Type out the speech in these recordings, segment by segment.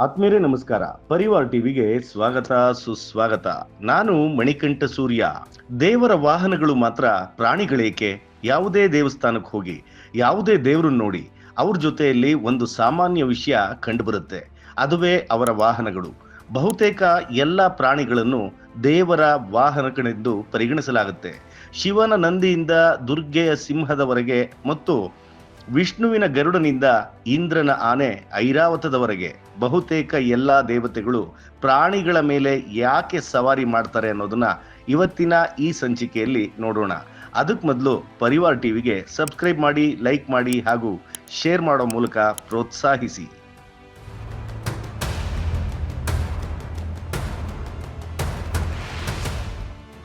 ಆತ್ಮೀಯರೇ, ನಮಸ್ಕಾರ. ಪರಿವಾರ್ ಟಿವಿಗೆ ಸ್ವಾಗತ, ಸುಸ್ವಾಗತ. ನಾನು ಮಣಿಕಂಠ ಸೂರ್ಯ. ದೇವರ ವಾಹನಗಳು ಮಾತ್ರ ಪ್ರಾಣಿಗಳೇಕೆ? ಯಾವುದೇ ದೇವಸ್ಥಾನಕ್ಕೆ ಹೋಗಿ, ಯಾವುದೇ ದೇವರನ್ನು ನೋಡಿ, ಅವ್ರ ಜೊತೆಯಲ್ಲಿ ಒಂದು ಸಾಮಾನ್ಯ ವಿಷಯ ಕಂಡುಬರುತ್ತೆ. ಅದುವೇ ಅವರ ವಾಹನಗಳು. ಬಹುತೇಕ ಎಲ್ಲ ಪ್ರಾಣಿಗಳನ್ನು ದೇವರ ವಾಹನಗಳೆಂದು ಪರಿಗಣಿಸಲಾಗುತ್ತೆ. ಶಿವನ ನಂದಿಯಿಂದ ದುರ್ಗೆಯ ಸಿಂಹದವರೆಗೆ ಮತ್ತು ವಿಷ್ಣುವಿನ ಗರುಡನಿಂದ ಇಂದ್ರನ ಆನೆ ಐರಾವತದವರೆಗೆ ಬಹುತೇಕ ಎಲ್ಲ ದೇವತೆಗಳು ಪ್ರಾಣಿಗಳ ಮೇಲೆ ಯಾಕೆ ಸವಾರಿ ಮಾಡ್ತಾರೆ ಅನ್ನೋದನ್ನ ಇವತ್ತಿನ ಈ ಸಂಚಿಕೆಯಲ್ಲಿ ನೋಡೋಣ. ಅದಕ್ಕೆ ಮೊದಲು ಪರಿವಾರ್ ಟಿವಿಗೆ ಸಬ್ಸ್ಕ್ರೈಬ್ ಮಾಡಿ, ಲೈಕ್ ಮಾಡಿ ಹಾಗೂ ಶೇರ್ ಮಾಡೋ ಮೂಲಕ ಪ್ರೋತ್ಸಾಹಿಸಿ.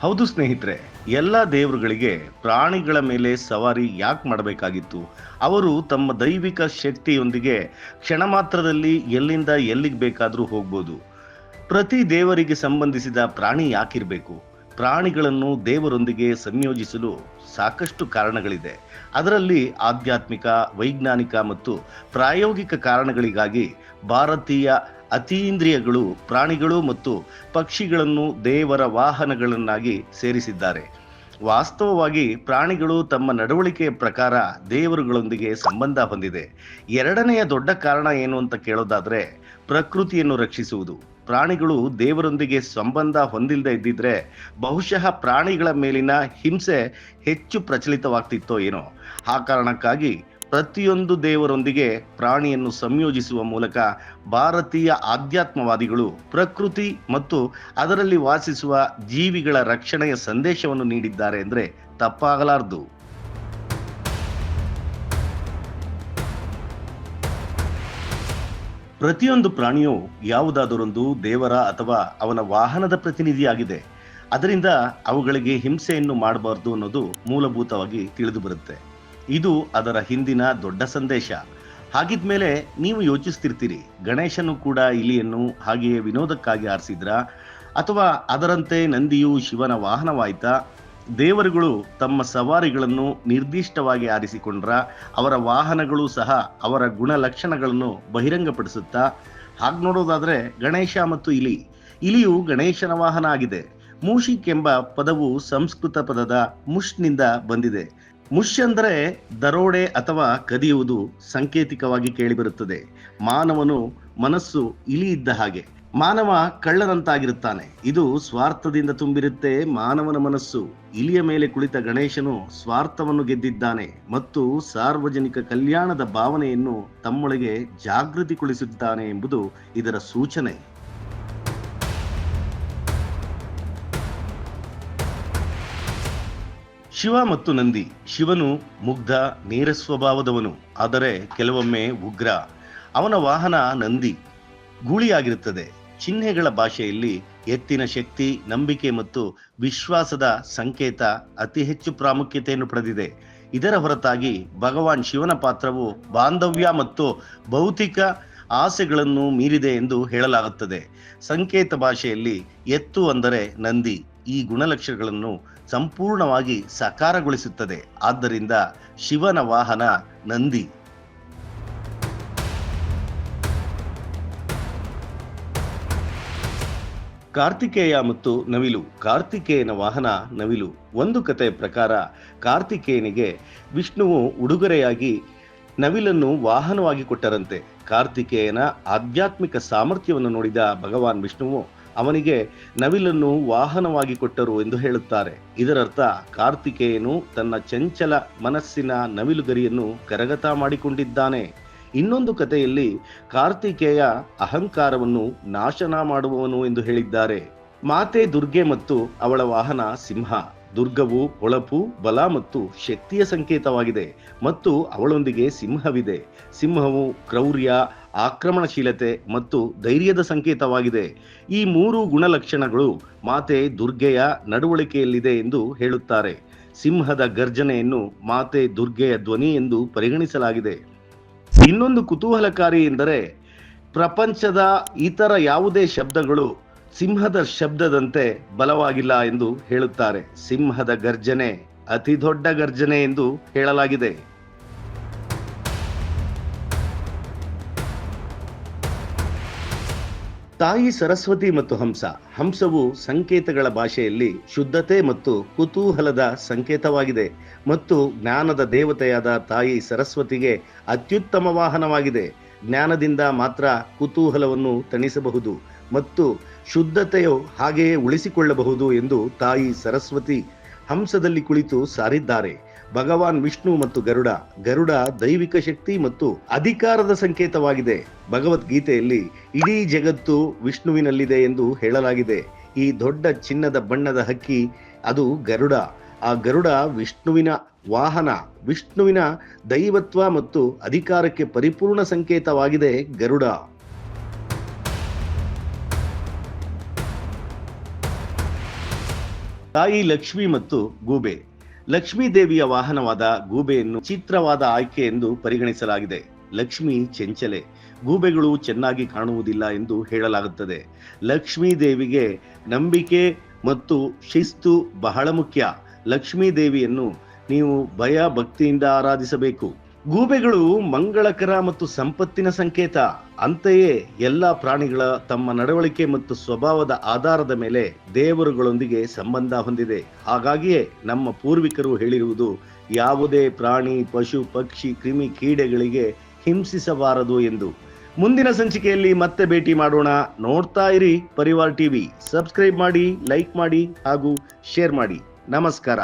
ಹೌದು ಸ್ನೇಹಿತರೆ, ಎಲ್ಲ ದೇವರುಗಳಿಗೆ ಪ್ರಾಣಿಗಳ ಮೇಲೆ ಸವಾರಿ ಯಾಕೆ ಮಾಡಬೇಕಾಗಿತ್ತು? ಅವರು ತಮ್ಮ ದೈವಿಕ ಶಕ್ತಿಯೊಂದಿಗೆ ಕ್ಷಣ ಮಾತ್ರದಲ್ಲಿ ಎಲ್ಲಿಂದ ಎಲ್ಲಿಗೆ ಬೇಕಾದರೂ ಹೋಗ್ಬೋದು. ಪ್ರತಿ ದೇವರಿಗೆ ಸಂಬಂಧಿಸಿದ ಪ್ರಾಣಿ ಯಾಕಿರಬೇಕು? ಪ್ರಾಣಿಗಳನ್ನು ದೇವರೊಂದಿಗೆ ಸಂಯೋಜಿಸಲು ಸಾಕಷ್ಟು ಕಾರಣಗಳಿದೆ. ಅದರಲ್ಲಿ ಆಧ್ಯಾತ್ಮಿಕ, ವೈಜ್ಞಾನಿಕ ಮತ್ತು ಪ್ರಾಯೋಗಿಕ ಕಾರಣಗಳಿಗಾಗಿ ಭಾರತೀಯ ಅತೀಂದ್ರಿಯಗಳು, ಪ್ರಾಣಿಗಳು ಮತ್ತು ಪಕ್ಷಿಗಳನ್ನು ದೇವರ ವಾಹನಗಳನ್ನಾಗಿ ಸೇರಿಸಿದ್ದಾರೆ. ವಾಸ್ತವವಾಗಿ ಪ್ರಾಣಿಗಳು ತಮ್ಮ ನಡವಳಿಕೆಯ ಪ್ರಕಾರ ದೇವರುಗಳೊಂದಿಗೆ ಸಂಬಂಧ ಹೊಂದಿದೆ. ಎರಡನೆಯ ದೊಡ್ಡ ಕಾರಣ ಏನು ಅಂತ ಕೇಳೋದಾದ್ರೆ ಪ್ರಕೃತಿಯನ್ನು ರಕ್ಷಿಸುವುದು. ಪ್ರಾಣಿಗಳು ದೇವರೊಂದಿಗೆ ಸಂಬಂಧ ಹೊಂದಿಲ್ಲದೆ ಇದ್ದಿದ್ರೆ ಬಹುಶಃ ಪ್ರಾಣಿಗಳ ಮೇಲಿನ ಹಿಂಸೆ ಹೆಚ್ಚು ಪ್ರಚಲಿತವಾಗ್ತಿತ್ತೋ ಏನೋ. ಆ ಕಾರಣಕ್ಕಾಗಿ ಪ್ರತಿಯೊಂದು ದೇವರೊಂದಿಗೆ ಪ್ರಾಣಿಯನ್ನು ಸಂಯೋಜಿಸುವ ಮೂಲಕ ಭಾರತೀಯ ಆಧ್ಯಾತ್ಮವಾದಿಗಳು, ಪ್ರಕೃತಿ ಮತ್ತು ಅದರಲ್ಲಿ ವಾಸಿಸುವ ಜೀವಿಗಳ ರಕ್ಷಣೆಯ ಸಂದೇಶವನ್ನು ನೀಡಿದ್ದಾರೆ ಅಂದರೆ ತಪ್ಪಾಗಲಾರದು. ಪ್ರತಿಯೊಂದು ಪ್ರಾಣಿಯು ಯಾವುದಾದರೊಂದು ದೇವರ ಅಥವಾ ಅವನ ವಾಹನದ ಪ್ರತಿನಿಧಿಯಾಗಿದೆ. ಅದರಿಂದ ಅವುಗಳಿಗೆ ಹಿಂಸೆಯನ್ನು ಮಾಡಬಾರದು ಅನ್ನೋದು ಮೂಲಭೂತವಾಗಿ ತಿಳಿದು ಬರುತ್ತೆ. ಇದು ಅದರ ಹಿಂದಿನ ದೊಡ್ಡ ಸಂದೇಶ. ಹಾಗಿದ್ಮೇಲೆ ನೀವು ಯೋಚಿಸ್ತಿರ್ತೀರಿ, ಗಣೇಶನು ಕೂಡ ಇಲಿಯನ್ನು ಹಾಗೆಯೇ ವಿನೋದಕ್ಕಾಗಿ ಆರಿಸಿದ್ರ? ಅಥವಾ ಅದರಂತೆ ನಂದಿಯು ಶಿವನ ವಾಹನವಾಯ್ತಾ? ದೇವರುಗಳು ತಮ್ಮ ಸವಾರಿಗಳನ್ನು ನಿರ್ದಿಷ್ಟವಾಗಿ ಆರಿಸಿಕೊಂಡ್ರ? ಅವರ ವಾಹನಗಳು ಸಹ ಅವರ ಗುಣಲಕ್ಷಣಗಳನ್ನು ಬಹಿರಂಗಪಡಿಸುತ್ತಾ? ಹಾಗೆ ನೋಡೋದಾದ್ರೆ ಗಣೇಶ ಮತ್ತು ಇಲಿ. ಇಲಿಯು ಗಣೇಶನ ವಾಹನ ಆಗಿದೆ. ಮೂಷಿಕ್ ಎಂಬ ಪದವು ಸಂಸ್ಕೃತ ಪದದ ಮುಷ್ನಿಂದ ಬಂದಿದೆ. ಮುಷ್ ಅಂದರೆ ದರೋಡೆ ಅಥವಾ ಕದಿಯುವುದು ಸಾಂಕೇತಿಕವಾಗಿ ಕೇಳಿಬರುತ್ತದೆ. ಮಾನವನು ಮನಸ್ಸು ಇಲಿ ಇದ್ದ ಹಾಗೆ. ಮಾನವ ಕಳ್ಳನಂತಾಗಿರುತ್ತಾನೆ ಇದು ಸ್ವಾರ್ಥದಿಂದ ತುಂಬಿರುತ್ತೆ ಮಾನವನ ಮನಸ್ಸು. ಇಲಿಯ ಮೇಲೆ ಕುಳಿತ ಗಣೇಶನು ಸ್ವಾರ್ಥವನ್ನು ಗೆದ್ದಿದ್ದಾನೆ ಮತ್ತು ಸಾರ್ವಜನಿಕ ಕಲ್ಯಾಣದ ಭಾವನೆಯನ್ನು ತಮ್ಮೊಳಗೆ ಜಾಗೃತಿಗೊಳಿಸುತ್ತಾನೆ ಎಂಬುದು ಇದರ ಸೂಚನೆ. ಶಿವ ಮತ್ತು ನಂದಿ ಶಿವನು ಮುಗ್ಧ ನೇರ ಸ್ವಭಾವದವನು, ಆದರೆ ಕೆಲವೊಮ್ಮೆ ಉಗ್ರ. ಅವನ ವಾಹನ ನಂದಿ ಗೂಳಿಯಾಗಿರುತ್ತದೆ. ಚಿಹ್ನೆಗಳ ಭಾಷೆಯಲ್ಲಿ ಎತ್ತಿನ ಶಕ್ತಿ, ನಂಬಿಕೆ ಮತ್ತು ವಿಶ್ವಾಸದ ಸಂಕೇತ ಅತಿ ಹೆಚ್ಚು ಪ್ರಾಮುಖ್ಯತೆಯನ್ನು ಪಡೆದಿದೆ. ಇದರ ಹೊರತಾಗಿ ಭಗವಾನ್ ಶಿವನ ಪಾತ್ರವು ಬಾಂಧವ್ಯ ಮತ್ತು ಭೌತಿಕ ಆಸೆಗಳನ್ನು ಮೀರಿದೆ ಎಂದು ಹೇಳಲಾಗುತ್ತದೆ. ಸಂಕೇತ ಭಾಷೆಯಲ್ಲಿ ಎತ್ತು ಅಂದರೆ ನಂದಿ. ಈ ಗುಣಲಕ್ಷಣಗಳನ್ನು ಸಂಪೂರ್ಣವಾಗಿ ಸಕಾರಗೊಳಿಸುತ್ತದೆ. ಆದ್ದರಿಂದ ಶಿವನ ವಾಹನ ನಂದಿ. ಕಾರ್ತಿಕೇಯ ಮತ್ತು ನವಿಲು. ಕಾರ್ತಿಕೇಯನ ವಾಹನ ನವಿಲು. ಒಂದು ಕಥೆಯ ಪ್ರಕಾರ ಕಾರ್ತಿಕೇಯನಿಗೆ ವಿಷ್ಣುವು ಉಡುಗೊರೆಯಾಗಿ ನವಿಲನ್ನು ವಾಹನವಾಗಿ ಕೊಟ್ಟರಂತೆ. ಕಾರ್ತಿಕೇಯನ ಆಧ್ಯಾತ್ಮಿಕ ಸಾಮರ್ಥ್ಯವನ್ನು ನೋಡಿದ ಭಗವಾನ್ ವಿಷ್ಣುವು ಅವನಿಗೆ ನವಿಲನ್ನು ವಾಹನವಾಗಿ ಕೊಟ್ಟರು ಎಂದು ಹೇಳುತ್ತಾರೆ. ಇದರರ್ಥ ಕಾರ್ತಿಕೇಯನು ತನ್ನ ಚಂಚಲ ಮನಸ್ಸಿನ ನವಿಲು ಗರಿಯನ್ನು ಕರಗತ ಮಾಡಿಕೊಂಡಿದ್ದಾನೆ. ಇನ್ನೊಂದು ಕಥೆಯಲ್ಲಿ ಕಾರ್ತಿಕೇಯ ಅಹಂಕಾರವನ್ನು ನಾಶನ ಮಾಡುವವನು ಎಂದು ಹೇಳಿದ್ದಾರೆ. ಮಾತೆ ದುರ್ಗೆ ಮತ್ತು ಅವಳ ವಾಹನ ಸಿಂಹ. ದುರ್ಗವು ಹೊಳಪು, ಬಲ ಮತ್ತು ಶಕ್ತಿಯ ಸಂಕೇತವಾಗಿದೆ ಮತ್ತು ಅವಳೊಂದಿಗೆ ಸಿಂಹವಿದೆ. ಸಿಂಹವು ಕ್ರೌರ್ಯ, ಆಕ್ರಮಣಶೀಲತೆ ಮತ್ತು ಧೈರ್ಯದ ಸಂಕೇತವಾಗಿದೆ. ಈ ಮೂರು ಗುಣಲಕ್ಷಣಗಳು ಮಾತೆ ದುರ್ಗೆಯ ನಡವಳಿಕೆಯಲ್ಲಿದೆ ಎಂದು ಹೇಳುತ್ತಾರೆ. ಸಿಂಹದ ಗರ್ಜನೆಯನ್ನು ಮಾತೆ ದುರ್ಗೆಯ ಧ್ವನಿ ಎಂದು ಪರಿಗಣಿಸಲಾಗಿದೆ. ಇನ್ನೊಂದು ಕುತೂಹಲಕಾರಿ ಎಂದರೆ ಪ್ರಪಂಚದ ಇತರ ಯಾವುದೇ ಶಬ್ದಗಳು ಸಿಂಹದ ಶಬ್ದದಂತೆ ಬಲವಾಗಿಲ್ಲ ಎಂದು ಹೇಳುತ್ತಾರೆ. ಸಿಂಹದ ಗರ್ಜನೆ ಅತಿ ದೊಡ್ಡ ಗರ್ಜನೆ ಎಂದು ಹೇಳಲಾಗಿದೆ. ತಾಯಿ ಸರಸ್ವತಿ ಮತ್ತು ಹಂಸ. ಹಂಸವು ಸಂಕೇತಗಳ ಭಾಷೆಯಲ್ಲಿ ಶುದ್ಧತೆ ಮತ್ತು ಕುತೂಹಲದ ಸಂಕೇತವಾಗಿದೆ ಮತ್ತು ಜ್ಞಾನದ ದೇವತೆಯಾದ ತಾಯಿ ಸರಸ್ವತಿಗೆ ಅತ್ಯುತ್ತಮ ವಾಹನವಾಗಿದೆ. ಜ್ಞಾನದಿಂದ ಮಾತ್ರ ಕುತೂಹಲವನ್ನು ತಣಿಸಬಹುದು. ಮತ್ತು ಶುದ್ಧತೆಯು ಹಾಗೆಯೇ ಉಳಿಸಿಕೊಳ್ಳಬಹುದು ಎಂದು ತಾಯಿ ಸರಸ್ವತಿ ಹಂಸದಲ್ಲಿ ಕುಳಿತು ಸಾರಿದ್ದಾರೆ. ಭಗವಾನ್ ವಿಷ್ಣು ಮತ್ತು ಗರುಡ ಗರುಡ ದೈವಿಕ ಶಕ್ತಿ ಮತ್ತು ಅಧಿಕಾರದ ಸಂಕೇತವಾಗಿದೆ. ಭಗವದ್ಗೀತೆಯಲ್ಲಿ ಇಡೀ ಜಗತ್ತು ವಿಷ್ಣುವಿನಲ್ಲಿದೆ ಎಂದು ಹೇಳಲಾಗಿದೆ. ಈ ದೊಡ್ಡ ಚಿನ್ನದ ಬಣ್ಣದ ಹಕ್ಕಿ ಅದು ಗರುಡ. ಆ ಗರುಡ ವಿಷ್ಣುವಿನ ವಾಹನ, ವಿಷ್ಣುವಿನ ದೈವತ್ವ ಮತ್ತು ಅಧಿಕಾರಕ್ಕೆ ಪರಿಪೂರ್ಣ ಸಂಕೇತವಾಗಿದೆ ಗರುಡ. ತಾಯಿ ಲಕ್ಷ್ಮಿ ಮತ್ತು ಗೂಬೆ. ಲಕ್ಷ್ಮೀ ದೇವಿಯ ವಾಹನವಾದ ಗೂಬೆಯನ್ನು ಚಿತ್ರವಾದ ಆಯ್ಕೆ ಎಂದು ಪರಿಗಣಿಸಲಾಗಿದೆ. ಲಕ್ಷ್ಮಿ ಚಂಚಲೆ. ಗೂಬೆಗಳು ಚೆನ್ನಾಗಿ ಕಾಣುವುದಿಲ್ಲ ಎಂದು ಹೇಳಲಾಗುತ್ತದೆ. ಲಕ್ಷ್ಮೀ ದೇವಿಗೆ ನಂಬಿಕೆ ಮತ್ತು ಶಿಸ್ತು ಬಹಳ ಮುಖ್ಯ. ಲಕ್ಷ್ಮೀ ದೇವಿಯನ್ನು ನೀವು ಭಯ ಭಕ್ತಿಯಿಂದ ಆರಾಧಿಸಬೇಕು. ಗೂಬೆಗಳು ಮಂಗಳಕರ ಮತ್ತು ಸಂಪತ್ತಿನ ಸಂಕೇತ. ಅಂತೆಯೇ ಎಲ್ಲ ಪ್ರಾಣಿಗಳ ತಮ್ಮ ನಡವಳಿಕೆ ಮತ್ತು ಸ್ವಭಾವದ ಆಧಾರದ ಮೇಲೆ ದೇವರುಗಳೊಂದಿಗೆ ಸಂಬಂಧ ಹೊಂದಿದೆ. ಹಾಗಾಗಿಯೇ ನಮ್ಮ ಪೂರ್ವಿಕರು ಹೇಳಿರುವುದು, ಯಾವುದೇ ಪ್ರಾಣಿ, ಪಶು, ಪಕ್ಷಿ, ಕ್ರಿಮಿ ಕೀಡೆಗಳಿಗೆ ಹಿಂಸಿಸಬಾರದು ಎಂದು. ಮುಂದಿನ ಸಂಚಿಕೆಯಲ್ಲಿ ಮತ್ತೆ ಭೇಟಿ ಮಾಡೋಣ. ನೋಡ್ತಾ ಇರಿ ಪರಿವಾರ್ ಟಿವಿ. ಸಬ್ಸ್ಕ್ರೈಬ್ ಮಾಡಿ, ಲೈಕ್ ಮಾಡಿ ಹಾಗೂ ಶೇರ್ ಮಾಡಿ. ನಮಸ್ಕಾರ.